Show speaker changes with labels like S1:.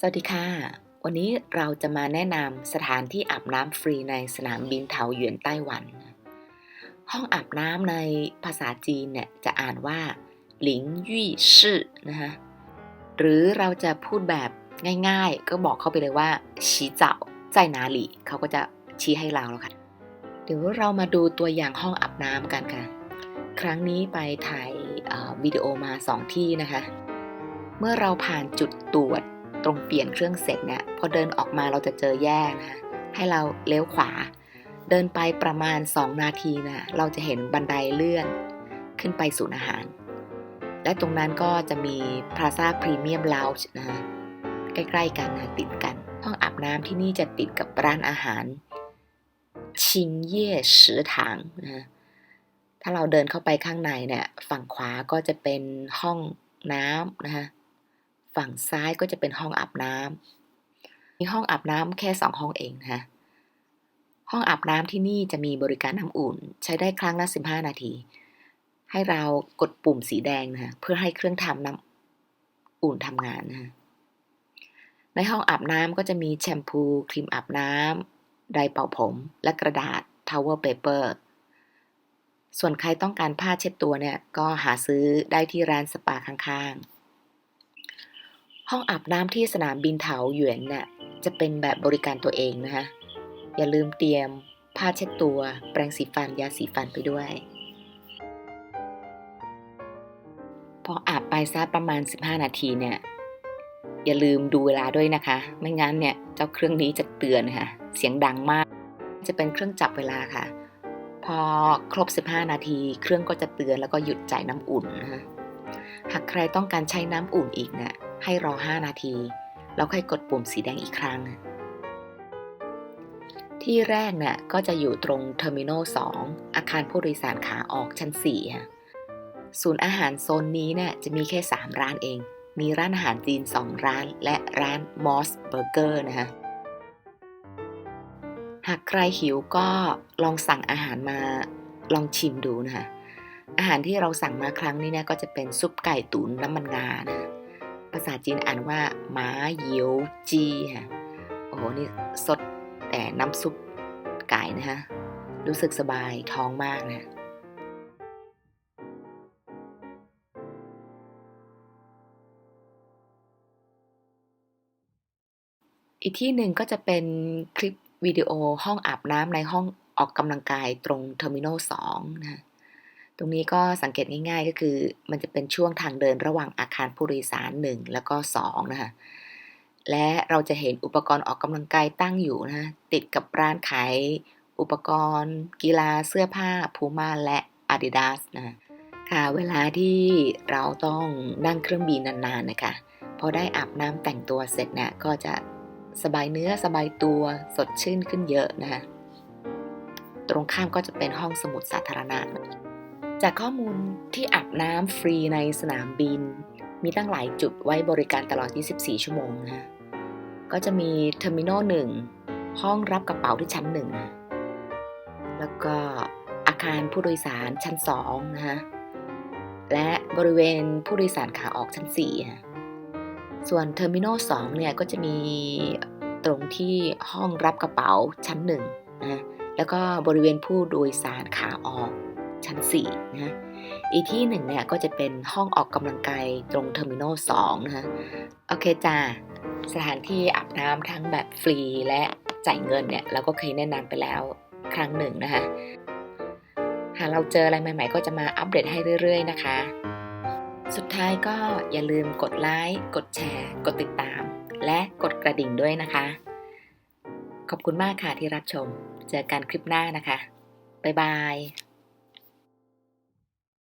S1: สวัสดีค่ะ วันนี้เราจะมาแนะนำสถานที่อาบน้ำฟรีในสนามบินเถาหยวนไต้หวัน ห้องอาบน้ำในภาษาจีนเนี่ยจะอ่านว่าหลิงยี่ชื่อนะคะหรือเราจะพูดแบบง่ายๆ ก็บอกเขาไปเลยว่าฉีเจ้าใจนาหลีเขาก็จะชี้ให้เราแล้วค่ะ เดี๋ยวเรามาดูตัวอย่างห้องอาบน้ำกันค่ะ ครั้งนี้ไปถ่ายวิดีโอมาสองที่นะคะ เมื่อเราผ่านจุดตรวจ ตรงเปลี่ยนเครื่องเสร็จเนี่ยพอเดินออกมาเราจะเจอแยกนะคะให้เราเลี้ยวขวา เดินไปประมาณ 2 นาทีนะเราจะเห็นบันไดเลื่อนขึ้นไปศูนย์อาหาร และตรงนั้นก็จะมี Plaza Premium Lounge นะใกล้ๆกันนะติดกัน ห้องอาบน้ำที่นี่จะติดกับร้านอาหารชิงเย่สือถางนะถ้าเราเดินเข้าไปข้างในเนี่ยฝั่งขวาก็จะเป็นห้องน้ำนะคะ ฝั่งซ้ายก็จะเป็นห้องอาบน้ำมีห้องอาบน้ำแค่สองห้องเองนะคะห้องอาบน้ำที่นี่จะมีบริการน้ำอุ่น ใช้ได้ครั้งละ15นาที ให้เรากดปุ่มสีแดงนะคะเพื่อให้เครื่องทำน้ำอุ่นทำงานนะคะในห้องอาบน้ำก็จะมีแชมพู ครีมอาบน้ำไดร์เป่าผม และกระดาษ towel paper ส่วนใครต้องการผ้าเช็ดตัวเนี่ย ก็หาซื้อได้ที่ร้านสปาข้างๆ ห้องอาบน้ำที่สนามบินเถาหยวนเนี่ยจะเป็นแบบบริการตัวเองนะคะ อย่าลืมเตรียมผ้าเช็ดตัว แปรงสีฟันยาสีฟันไปด้วย พออาบไปซะประมาณ 15 นาทีเนี่ย อย่าลืมดูเวลาด้วยนะคะ ไม่งั้นเนี่ยเจ้าเครื่องนี้จะเตือนค่ะ เสียงดังมาก จะเป็นเครื่องจับเวลาค่ะ พอครบ 15 นาทีเครื่องก็จะเตือนแล้วก็หยุดจ่ายน้ำอุ่นนะคะหากใครต้องการใช้น้ำอุ่นอีกเนี่ย ให้รอ 5 นาที แล้วค่อยกดปุ่มสีแดงอีกครั้ง ที่แรกเนี่ยก็จะอยู่ตรงเทอร์มินอล2อาคารผู้โดยสารขาออกชั้น4ค่ะศูนย์อาหารโซนนี้เนี่ยจะมีแค่ 3 ร้านเอง มีร้านอาหารจีน 2 ร้าน และร้านมอสเบอร์เกอร์นะคะหากใครหิวก็ลองสั่งอาหารมาลองชิมดูนะคะอาหารที่เราสั่งมาครั้งนี้เนี่ยก็จะเป็นซุปไก่ตุ๋นน้ำมันงานะ ภาษาจีนอ่านว่าหมาเหยียวจีค่ะ โอ้โห นี่สดแต่น้ำซุปไก่นะคะ รู้สึกสบายท้องมากนะอีกที่หนึ่งก็จะเป็นคลิปวิดีโอห้องอาบน้ำในห้องออกกำลังกายตรงเทอร์มินอล2นะ ตรงนี้ก็สังเกตง่ายๆก็คือ มันจะเป็นช่วงทางเดินระหว่างอาคารผู้โดยสาร 1 แล้วก็ 2 นะคะและเราจะเห็นอุปกรณ์ออกกำลังกายตั้งอยู่นะติดกับร้านขายอุปกรณ์ กีฬาเสื้อผ้าพูม่าและ Adidas นะค่ะเวลาที่เราต้องนั่งเครื่องบินนานๆนะคะพอได้อาบน้ำแต่งตัวเสร็จเนี่ยก็จะสบายเนื้อสบายตัวสดชื่นขึ้นเยอะนะคะตรงข้ามก็จะเป็นห้องสมุดสาธารณะ จากข้อมูลที่อาบน้ำฟรีในสนามบิน มีตั้งหลายจุดไว้บริการตลอด 24 ชั่วโมงนะก็จะมีเทอร์มินอลหนึ่งห้องรับกระเป๋าที่ชั้นหนึ่งแล้วก็อาคารผู้โดยสารชั้นสองนะคะและบริเวณผู้โดยสารขาออกชั้นสี่ค่ะส่วนเทอร์มินอลสองเนี่ยก็จะมีตรงที่ห้องรับกระเป๋าชั้นหนึ่งนะแล้วก็บริเวณผู้โดยสารขาออก ชั้น4นะอีกที่หนึ่งเนี่ยก็จะเป็นห้องออกกำลังกายตรงเทอร์มินอล2นะคะโอเคจ้าสถานที่อาบน้ำทั้งแบบฟรีและจ่ายเงินเนี่ยเราก็เคยแนะนำไปแล้วครั้งหนึ่งนะคะหากเราเจออะไรใหม่ ๆ ก็จะมาอัปเดตให้เรื่อย ๆ นะคะ สุดท้ายก็อย่าลืมกดไลค์ กดแชร์ กดติดตาม และกดกระดิ่งด้วยนะคะ ขอบคุณมากค่ะที่รับชม เจอกันคลิปหน้านะคะ บ๊ายบาย